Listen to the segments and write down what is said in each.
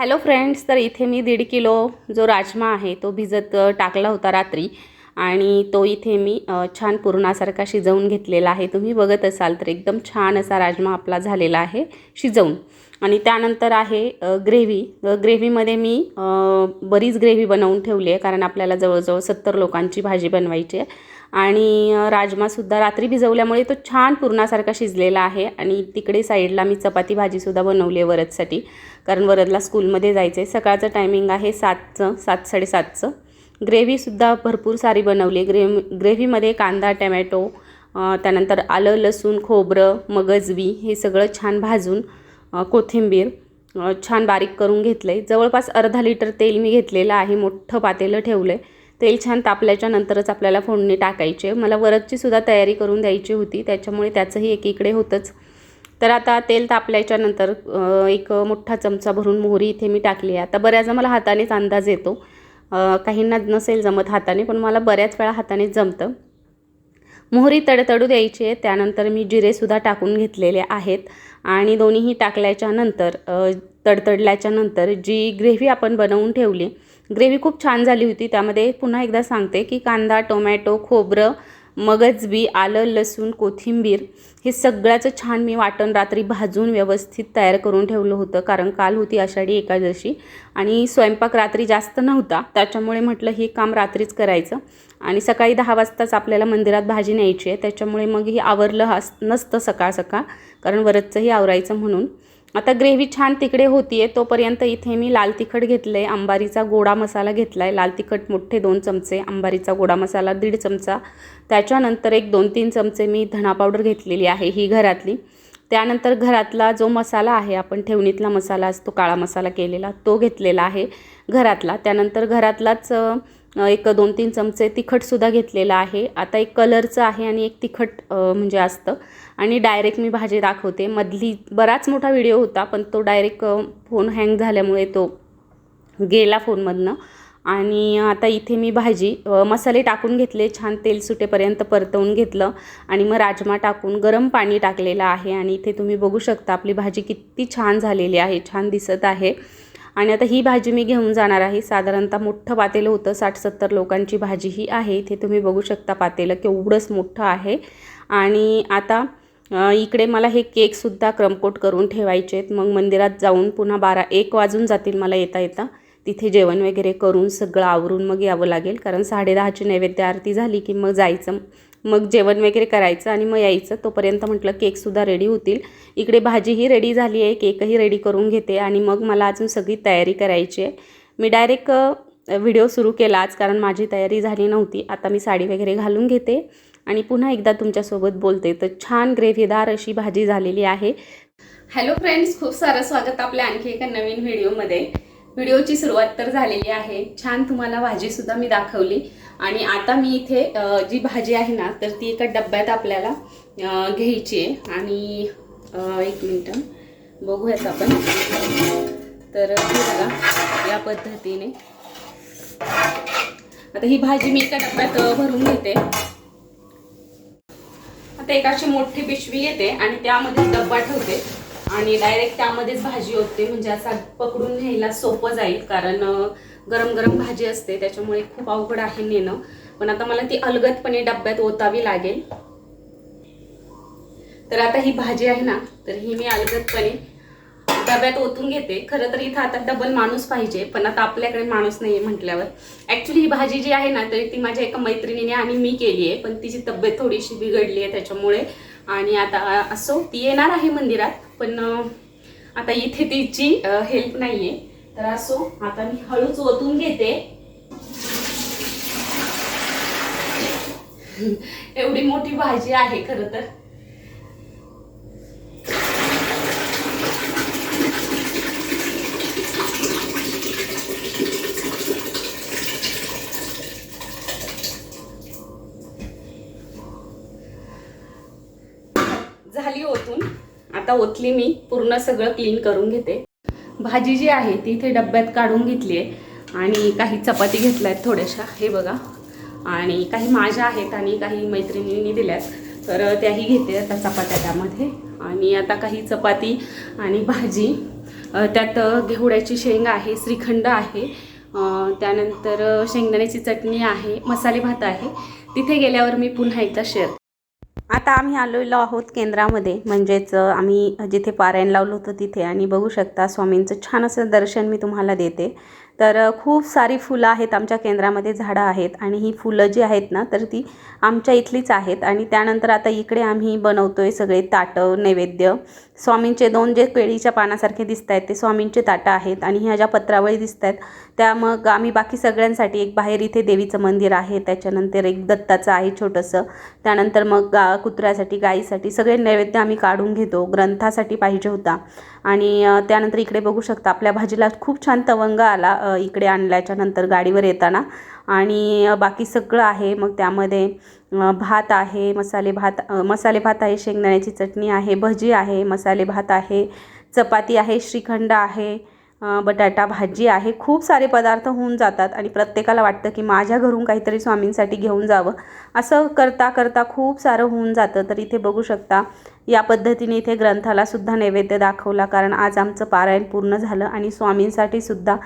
Hello friends तर इथे मी दीड किलो जो राजमा आहे तो भिजत टाकला होता रात्री आणि तो इथे मी छान पुरणासारखा शिजवून घेतलेला आहे. तुम्ही बघत असाल तर एकदम छान असा राजमा आपला झालेला आहे शिजवून. आणि त्यानंतर आहे ग्रेव्ही. ग्रेव्हीमध्ये मी बरीच ग्रेव्ही बनवून ठेवली आहे कारण आपल्याला जवळजवळ सत्तर लोकांची भाजी बनवायची आहे. आणि राजमासुद्धा रात्री भिजवल्यामुळे तो छान पुरणासारखा शिजलेला आहे आणि तिकडे साईडला मी चपाती भाजीसुद्धा बनवली आहे वरदसाठी. कारण वरदला स्कूलमध्ये जायचं आहे सकाळचं टायमिंग आहे सातचं सात साडेसातचं. ग्रेव्हीसुद्धा भरपूर सारी बनवली ग्रेव्ही ग्रेव्हीमध्ये कांदा टमॅटो त्यानंतर आलं लसूण खोबरं मगजबी हे सगळं छान भाजून कोथिंबीर छान बारीक करून घेतलं आहे जवळपास अर्धा लिटर तेल मी घेतलेलं आहे. मोठं पातेलं ठेवलं आहे तेल छान तापल्याच्या नंतरच आपल्याला फोडणी टाकायची मला वरदची सुद्धा तयारी करून द्यायची होती. त्याच्यामुळे त्याचंही एकीकडे होतंच. तर आता तेल तापल्याच्या नंतर एक मोठा चमचा भरून मोहरी इथे मी टाकली आहे. आता बऱ्याचदा मला हातानेच अंदाज येतो. काहींना नसेल जमत हाताने पण मला बऱ्याच वेळा हाताने जमतं. मोहरी तडतडू द्यायची आहे. त्यानंतर मी जिरेसुद्धा टाकून घेतलेले आहेत. आणि दोन्हीही टाकल्याच्या नंतर तडतडल्याच्यानंतर तडतडल्याच्या नंतर जी ग्रेव्ही आपण बनवून ठेवली ग्रेव्ही खूप छान झाली होती. त्यामध्ये पुन्हा एकदा सांगते की कांदा टोमॅटो खोबरं मगजबी आलं लसूण कोथिंबीर हे सगळ्याचं छान मी वाटण रात्री भाजून व्यवस्थित तयार करून ठेवलं होतं. कारण काल होती आषाढी एकादशी आणि स्वयंपाक रात्री जास्त नव्हता. त्याच्यामुळे म्हटलं हे काम रात्रीच करायचं. आणि सकाळी दहा वाजताच आपल्याला मंदिरात भाजी न्यायची आहे. त्याच्यामुळे मग ही आवरलं हास नसतं सकाळ सकाळ. कारण वरचंही आवरायचं म्हणून. आता ग्रेव्ही छान तिकडे होती आहे तोपर्यंत इथे मी लाल तिखट घेतलं आहे अंबारीचा गोडा मसाला घेतला आहे लाल तिखट मोठे दोन चमचे अंबारीचा गोडा मसाला दीड चमचा. त्याच्यानंतर एक दोन तीन चमचे मी धणा पावडर घेतलेली आहे ही घरातली. त्यानंतर घरातला जो मसाला आहे आपण ठेवणीतला मसाला असतो काळा मसाला केलेला तो घेतलेला आहे घरातला. त्यानंतर घरातलाच एक दोन तीन चमचे तिखटसुद्धा घेतलेलं आहे. आता एक कलरचं आहे आणि एक तिखट म्हणजे असतं. आणि डायरेक्ट मी भाजी दाखवते. मधली बराच मोठा व्हिडिओ होता पण तो डायरेक्ट फोन हँग झाल्यामुळे तो गेला फोनमधनं आणि आता इथे मी भाजी मसाले टाकून घेतले छान तेल सुटेपर्यंत परतवून घेतलं. आणि मग राजमा टाकून गरम पाणी टाकलेलं आहे. आणि इथे तुम्ही बघू शकता आपली भाजी किती छान झालेली आहे छान दिसत आहे. आणि आता ही भाजी मी घेऊन जाणार आहे. साधारणतः मोठं पातेलं होतं साठ सत्तर लोकांची भाजी ही आहे. इथे तुम्ही बघू शकता पातेलं केवढंच मोठं आहे. आणि आता इकडे मला हे केकसुद्धा क्रमकोट करून ठेवायचे आहेत. मग मंदिरात जाऊन पुन्हा बारा एक वाजून जातील मला येता येता. तिथे जेवण वगैरे करून सगळं आवरून मग यावं लागेल. कारण साडेदहाची नैवेद्य आरती झाली की मग जायचं. मग जेवण वगैरे करायचं आणि मग यायचं. तोपर्यंत म्हटलं केकसुद्धा रेडी होतील. इकडे भाजीही रेडी झाली आहे. केकही रेडी करून घेते आणि मग मला अजून सगळी तयारी करायची आहे. मी डायरेक्ट व्हिडिओ सुरू केला आज कारण माझी तयारी झाली नव्हती. आता मी साडी वगैरे घालून घेते. आणि पुन्हा एकदा तुमच्यासोबत बोलते. तर छान ग्रेव्हीदार अशी भाजी झालेली आहे. हॅलो फ्रेंड्स खूप सारं स्वागत आपल्या आणखी एका नवीन व्हिडिओमध्ये. व्हिडिओची सुरुवात तर झालेली आहे. छान तुम्हाला भाजीसुद्धा मी दाखवली. आणि आता मी इथे जी भाजी आहे ना तर ती एका डब्यात आपल्याला घ्यायची आहे. आणि एक मिनटं बघूयात आपण. तर बघा या पद्धतीने. आता ही भाजी मी एका डब्यात भरून घेते. फक्त एक अशी मोठी पिशवी येते आणि त्यामध्ये डब्बा ठेवते. आणि डायरेक्ट त्यामध्येच भाजी होते म्हणजे असा पकडून न्यायला सोपं जाईल कारण गरम गरम भाजी असते त्याच्यामुळे खूप अवघड आहे नेणं. पण आता मला ती अलगदपणे डब्यात ओतावी लागेल. तर आता ही भाजी आहे ना तर ही मी अलगदपणे डब्यात ओतून घेते. खरं तर इथं आता डबल माणूस पाहिजे पण आता आपल्याकडे माणूस नाही म्हटल्यावर. ॲक्च्युली ही भाजी जी आहे ना तर ती माझ्या एका मैत्रिणीने आणि मी केली आहे पण तिची तब्येत थोडीशी बिघडली आहे त्याच्यामुळे. आणि आता असो ती येणार आहे मंदिरात पण आता इथे तिची हेल्प नाही आहे तर असो आता मी हळूच ओतून घेते. एवढी मोठी भाजी आहे खरं तर झाली ओतून आता ओतली मी पूर्ण सगळं क्लीन करून घेते. भाजी जी आहे ती इथे डब्यात काढून घेतली आहे. आणि काही चपाती घेतल्या आहेत थोड्याशा हे बघा. आणि काही माझ्या आहेत आणि काही मैत्रिणींनी दिल्यात. तर त्याही घेते आता चपात्या त्यामध्ये. आणि आता काही चपाती आणि भाजी. त्यात घेवड्याची शेंग आहे श्रीखंड आहे. त्यानंतर शेंगदाण्याची चटणी आहे मसाले भात आहे. तिथे गेल्यावर मी पुन्हा एकदा शेअर आता आम्ही आलेलो आहोत केंद्रामध्ये. म्हणजेच आम्ही जिथे पारायण लावलं होतं तिथे. आणि बघू शकता स्वामींचं छान असं दर्शन मी तुम्हाला देते. तर खूप सारी फुलं आहेत आमच्या केंद्रामध्ये झाडं आहेत. आणि ही फुलं जी आहेत ना तर ती आमच्या इथलीच आहेत. आणि त्यानंतर आता इकडे आम्ही बनवतो आहे सगळे ताटं नैवेद्य. स्वामींचे दोन जे केळीच्या पानासारखे दिसत आहेत ते स्वामींचे ताटं आहेत. आणि ह्या ज्या पत्रावळी दिसत आहेत त्या मग आम्ही बाकी सगळ्यांसाठी एक बाहेर इथे देवीचं मंदिर आहे त्याच्यानंतर एक दत्ताचं आहे छोटंसं. त्यानंतर मग गा कुत्र्यासाठी गाईसाठी सगळे नैवेद्य आम्ही काढून घेतो ग्रंथासाठी पाहिजे होता. आणि त्यानंतर इकडे बघू शकता आपल्या भाजीला खूप छान तवंग आला इकडे आणल्याच्या नंतर गाडीवर येताना. आणि बाकी सगळं आहे मग त्यामध्ये भात आहे मसाले भात मसाले भात आहे शेंगदाण्याची चटणी आहे भजी आहे मसाले भात आहे चपाती आहे श्रीखंड आहे. बटाटा भाजी आहे. खूप सारे पदार्थ होऊन जातात आणि प्रत्येकाला वाटतं की माझ्या घरून काहीतरी स्वामींसाठी घेऊन जावं. असं करता करता खूप सारं होऊन जातं. तर इथे बघू शकता या पद्धतीने इथे ग्रंथालासुद्धा नैवेद्य दाखवला. कारण आज आमचं पारायण पूर्ण झालं आणि स्वामींसाठी सुद्धा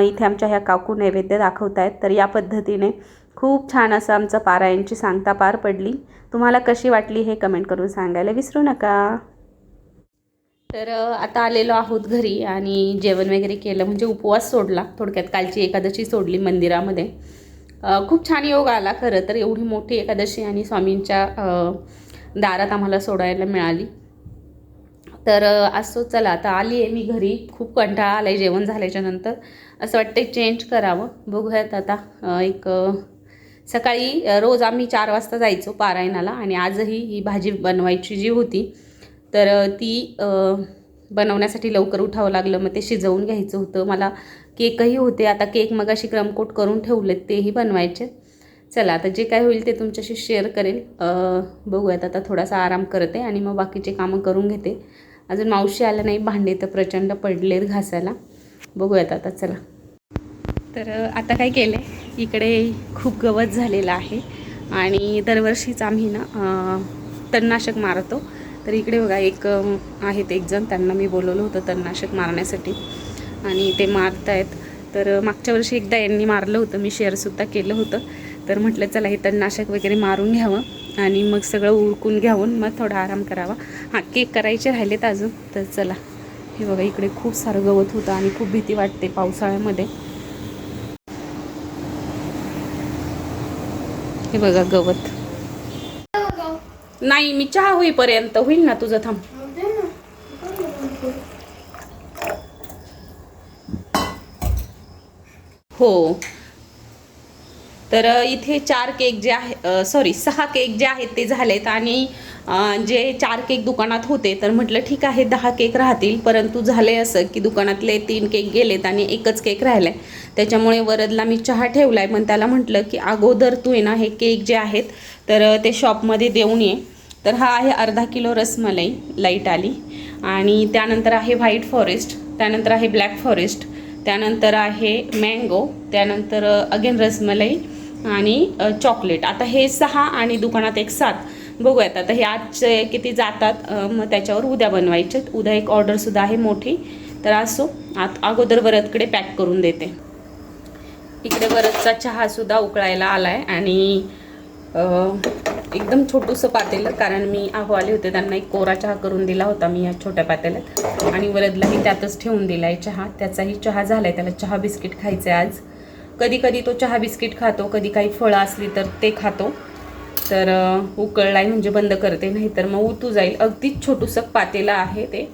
इथे आमच्या ह्या काकू नैवेद्य दाखवत आहेत तर या पद्धतीने खूप छान असं आमचं पारायणची सांगता पार पडली. तुम्हाला कशी वाटली हे कमेंट करून सांगायला विसरू नका. तर आता आलेलो आहोत घरी आणि जेवण वगैरे केलं म्हणजे उपवास सोडला. थोडक्यात कालची एकादशी सोडली मंदिरामध्ये. खूप छान योग आला खरं तर एवढी मोठी एकादशी आणि स्वामींच्या दारात आम्हाला सोडायला मिळाली. तर असो चला आता आली आहे मी घरी. खूप कंटाळा आला आहे जेवण झाल्याच्यानंतर. असं वाटतं चेंज करावं. बघूयात आता एक सकाळी रोज आम्ही चार वाजता जायचो पारायणाला आणि आजही ही भाजी बनवायची जी होती तर ती बनवण्यासाठी लवकर उठावं लागलं. मग ते शिजवून घ्यायचं होतं. मला केकही होते. आता केक मग अशी क्रमकोट करून ठेवलेत. तेही बनवायचे. चला आता जे काय होईल ते तुमच्याशी शेअर करेल बघूयात. आता थोडासा आराम करते आणि मग बाकीचे कामं करून घेते. अजून मावशी आल्या नाही. भांडे तर प्रचंड पडलेत घासायला. बघूयात आता. चला. तर आता काय केलं आहे इकडे खूप गवत झालेलं आहे. आणि दरवर्षीच आम्ही ना तणनाशक मारतो. तर इकडे बघा एक आहेत एक जण. त्यांना मी बोलवलं होतं तणनाशक मारण्यासाठी. आणि ते मारत आहेत तर मागच्या वर्षी एकदा यांनी मारलं होतं. मी शेअरसुद्धा केलं होतं. तर म्हटलं चला हे तणनाशक वगैरे मारून घ्यावं. आणि मग सगळं उरकून घ्यावून मग थोडा आराम करावा. हां केक करायचे राहिलेत अजून. तर चला. हे बघा इकडे खूप सारं गवत होतं आणि खूप भीती वाटते पावसाळ्यामध्ये. हे बघा गवत. नाही मी चहा होईपर्यंत. होईल ना तुझं? थांब. हो. तर इथे चार केक जे आहे सॉरी सहा केक जे आहेत ते झालेत आणि जे चार केक दुकानात होते तर म्हटलं ठीक आहे दहा केक राहतील. परंतु झाले असं की दुकानातले तीन केक गेलेत आणि एकच केक राहिला आहे त्याच्यामुळे वरदला मी चहा ठेवला आहे पण त्याला म्हटलं की अगोदर तू आहे ना हे केक जे आहेत तर ते शॉपमध्ये देऊन ये. तर हा आहे अर्धा किलो रसमलाई लाइट आली. आणि त्यानंतर आहे व्हाईट फॉरेस्ट त्यानंतर आहे ब्लॅक फॉरेस्ट त्यानंतर आहे मँगो त्यानंतर अगेन रसमलाई आणि चॉकलेट आता हे सहा आणि दुकानात एक सात. बघूयात आता हे आजचे किती जातात मग त्याच्यावर उद्या बनवायचे. उद्या एक ऑर्डरसुद्धा आहे मोठी. तर असो आत अगोदर वरदकडे पॅक करून देते. इकडे वरदचा चहासुद्धा उकळायला आला आहे आणि एकदम छोटूसं पातेलं कारण मी आहो आले होते. त्यांना एक कोरा चहा करून दिला होता मी या छोट्या पातेल्यात. आणि वरदलाही त्यातच ठेवून दिला आहे चहा. त्याचाही चहा झाला आहे त्याला चहा बिस्किट खायचं आहे आज. कधी कधी तो चहा बिस्किट खातो कधी काही फळं असली तर ते खातो. तर उकळलाय म्हणजे बंद करते नाहीतर मग उतू जाईल. अगदीच छोटूसं पातेलं आहे ते.